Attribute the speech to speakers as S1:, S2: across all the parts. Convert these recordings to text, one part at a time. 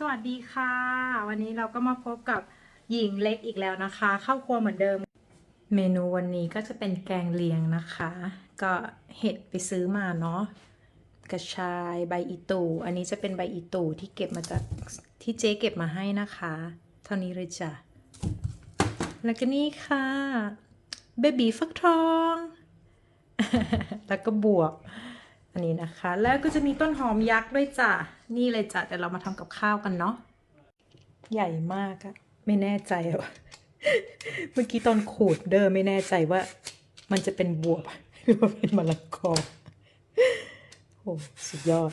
S1: สวัสดีค่ะ วันนี้เราก็มาพบกับหญิงเล็กอีกแล้วนะคะเข้าครัวเหมือนเดิม เมนูวันนี้ก็จะเป็นแกงเลียงนะคะ ก็เห็ดไปซื้อมาเนาะกระชายใบอีตูอันนี้จะเป็นใบอีตูที่เก็บมาจากที่เจ๊เก็บมาให้นะคะ เท่านี้เลยจ้ะแล้วก็นี่ค่ะเบบีฟักทอง แล้วก็บวบอันนี้นะคะ แล้วก็จะมีต้นหอมยักษ์ด้วยจ้ะ นี่เลยจ้ะแต่เรามาทำกับข้าวกันเนาะใหญ่มากอะไม่แน่ใจว่าเมื่อกี้ตอนขูดเดิมไม่แน่ใจว่า มันจะเป็นบวบหรือว่าเป็นมะละกอโอ้สุดยอด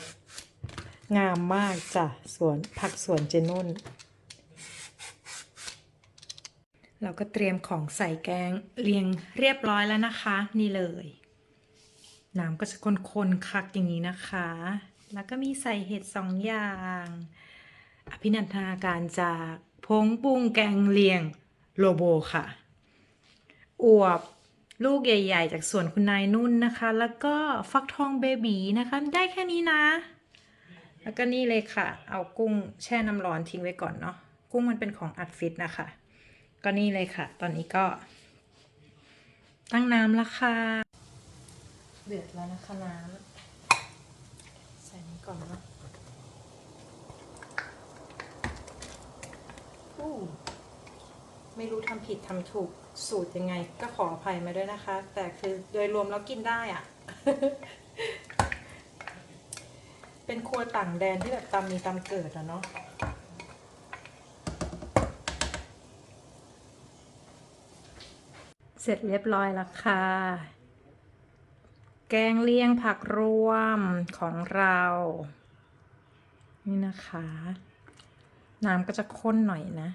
S1: งามมากจ้ะสวนผักสวนเจนุ่น เราก็เตรียมของใส่แกงเรียงเรียบร้อยแล้วนะคะ นี่เลย น้ำก็จะข้นๆคักอย่างนี้นะคะ แล้วก็มีใส่เห็ดสองอย่าง อภินันทนาการจากพงปรุงแกงเลียงโลโบค่ะ อวบลูกใหญ่ ๆ จากสวนคุณนายนุ่นนะคะ แล้วก็ฟักทองเบบีนะคะ ได้แค่นี้นะ แล้วก็นี่เลยค่ะ เอากุ้งแช่น้ำร้อนทิ้งไว้ก่อนเนาะ กุ้งมันเป็นของอัดฟิตนะคะ ก็นี่เลยค่ะ ตอนนี้ก็ ตั้งน้ำแล้วค่ะ เดือดแล้วนะคะน้ำ ก่อนเนาะอู้ไม่รู้ทำผิดทำถูกสูตรยังไง ก็ขออภัยมาด้วยนะคะ แต่คือโดยรวมแล้วกินได้อะเป็นครัวต่างแดนที่แบบตามมีตามเกิดอะเนาะเสร็จเรียบร้อยแล้วค่ะแกงเลียงผักรวมของเรา นี่นะคะ น้ำก็จะข้นหน่อยนะ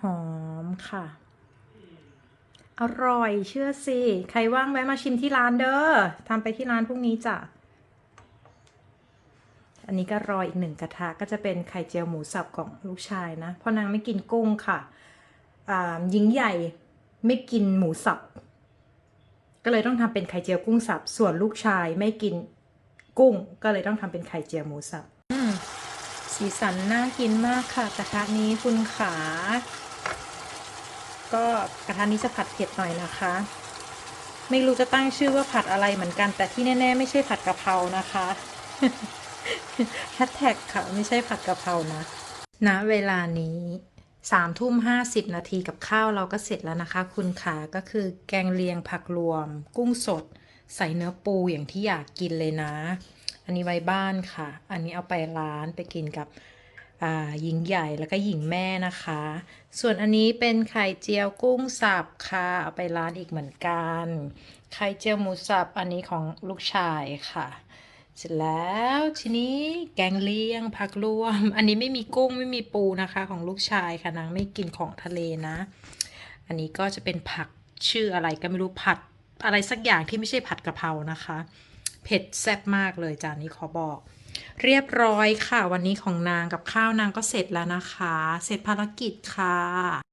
S1: หอมค่ะ อร่อยเชื่อสิ ใครว่างแวะมาชิมที่ร้านเด้อทำไปที่ร้านพรุ่งนี้จ้ะอันนี้ก็รออีกหนึ่งกระทะก็จะเป็นไข่เจียวหมูสับของลูกชายนะ เพราะนางไม่กินกุ้งค่ะ หญิงใหญ่ไม่กินหมูสับ ก็เลยต้องทำเป็นไข่เจียวกุ้งสับ ส่วนลูกชายไม่กินกุ้ง ก็เลยต้องทำเป็นไข่เจียวหมูสับสีสันน่ากินมากค่ะกระทะนี้คุณขา ก็กระทะนี้จะผัดเผ็ดหน่อยนะคะ ไม่รู้จะตั้งชื่อว่าผัดอะไรเหมือนกัน แต่ที่แน่ ๆ ไม่ใช่ผัดกะเพรานะคะแฮชแท็กค่ะ ไม่ใช่ผัดกะเพรานะณเวลานี้ สามทุ่มห้าสิบนาทีกับข้าวเราก็เสร็จแล้วนะคะ คุณขาก็คือแกงเลียงผักรวม กุ้งสด ใส่เนื้อปูอย่างที่อยากกินเลยนะ อันนี้ไว้บ้านค่ะ อันนี้เอาไปร้านไปกินกับหญิงใหญ่แล้วก็หญิงแม่นะคะ ส่วนอันนี้เป็นไข่เจียวกุ้งสับค่ะ เอาไปร้านอีกเหมือนกัน ไข่เจียวหมูสับอันนี้ของลูกชายค่ะ เสร็จแล้วทีนี้แกงเลี้ยงผักรวม อันนี้ไม่มีกุ้งไม่มีปูนะคะ ของลูกชายค่ะนางไม่กินของทะเลนะ อันนี้ก็จะเป็นผักชื่ออะไรก็ไม่รู้ผัดอะไรสักอย่างที่ไม่ใช่ผัดกะเพรานะคะ เผ็ดแซ่บมากเลยจานนี้ขอบอก เรียบร้อยค่ะ วันนี้ของนางกับข้าวนางก็เสร็จแล้วนะคะ เสร็จภารกิจค่ะ